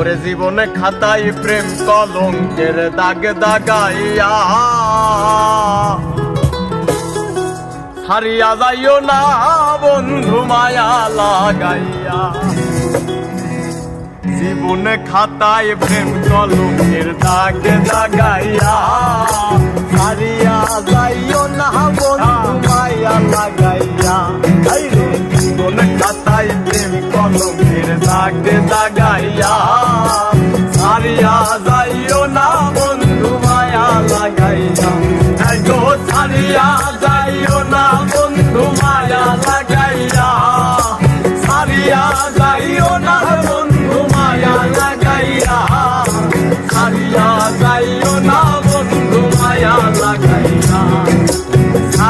ওরে জীবনে খাতায় প্রেম কলঙ্কের দাগ দাগাইয়া। হারিয়া যাইও না বন্ধু মায়া লাগাইয়া। জীবনে খাতায় প্রেম কলঙ্কের দাগ দাগাইয়া। হারিয়া যাইও না বন্ধু মায়া লাগাইয়া। জীবনে খাতায় প্রেম কলঙ্কের দাগ দাগাইয়া।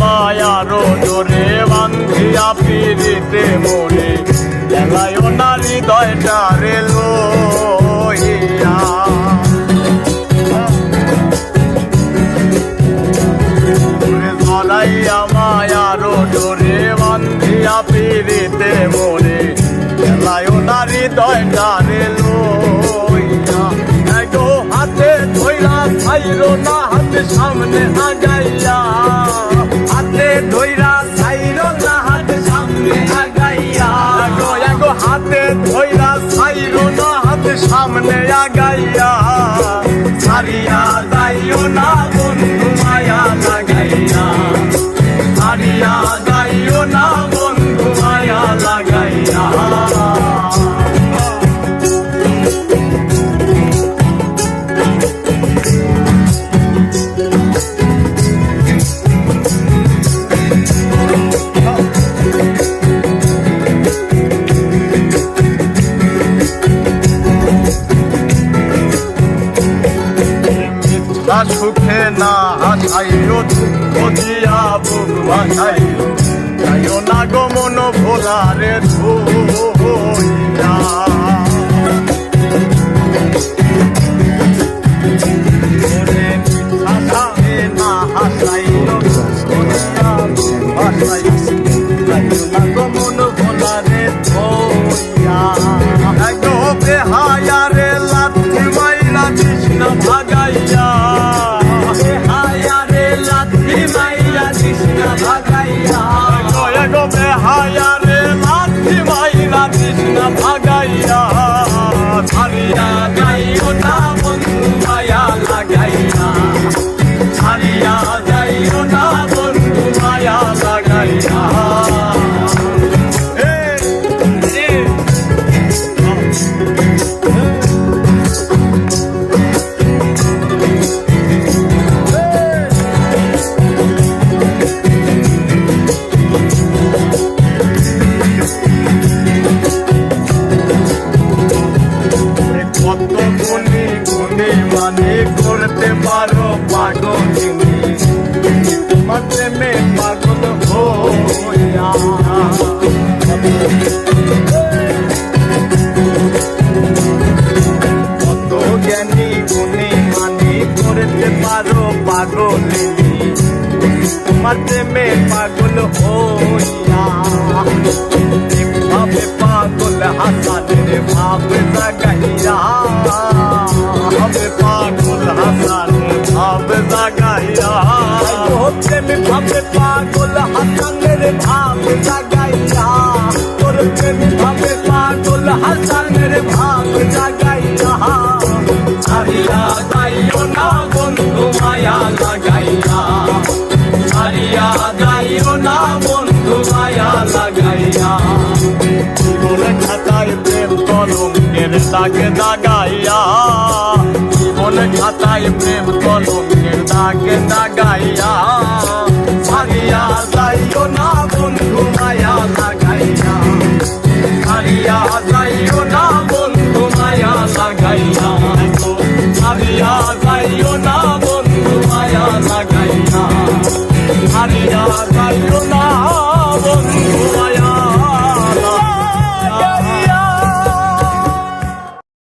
মায়ার জোরে বান্ধিয়া পিড়িতে মোরে গেলায় নারী দয়টা রে লইয়া ওরে জড়াইয়া মায়ার জোরে বান্ধিয়া পিড়িতে মোরে গেলায় নারী দয়টা রে লইয়া এগো হাতে ধইরা ছাইরো না হাতে সামনে আগাইয়া হাতে ধইরা ছাইরো না হাতে সামনে আগাইয়া সুখে না হাসাইও দিয়া বুক ভাসাইও যাইও না গো মন ভোলারে ধুইয়া যাইও না প্রেমে পাগল হইয়া। কত জ্ঞানী গুণী মানে করতে পারো পাগলিনী। তোমার প্রেমে পাগল হইয়া। ভাবে পাগল হাসানের ভাবে ভাবে পাগল, হাসানের ভাবে জাগাইয়া তোর প্রেমে ভাবে পাগল, হাসানের ভাবে জাগাইয়া ছাড়িয়া যাইও না বন্ধু, মায়া লাগাইয়া ছাড়িয়া যাইও না বন্ধু, মায়া লাগাইয়া কলঙ্কের দাগ দাগাইয়া? জীবন খাতায় প্রেম কলঙ্কের দাগ দাগাইয়া। ভাগিয়া যাইও না বন্ধু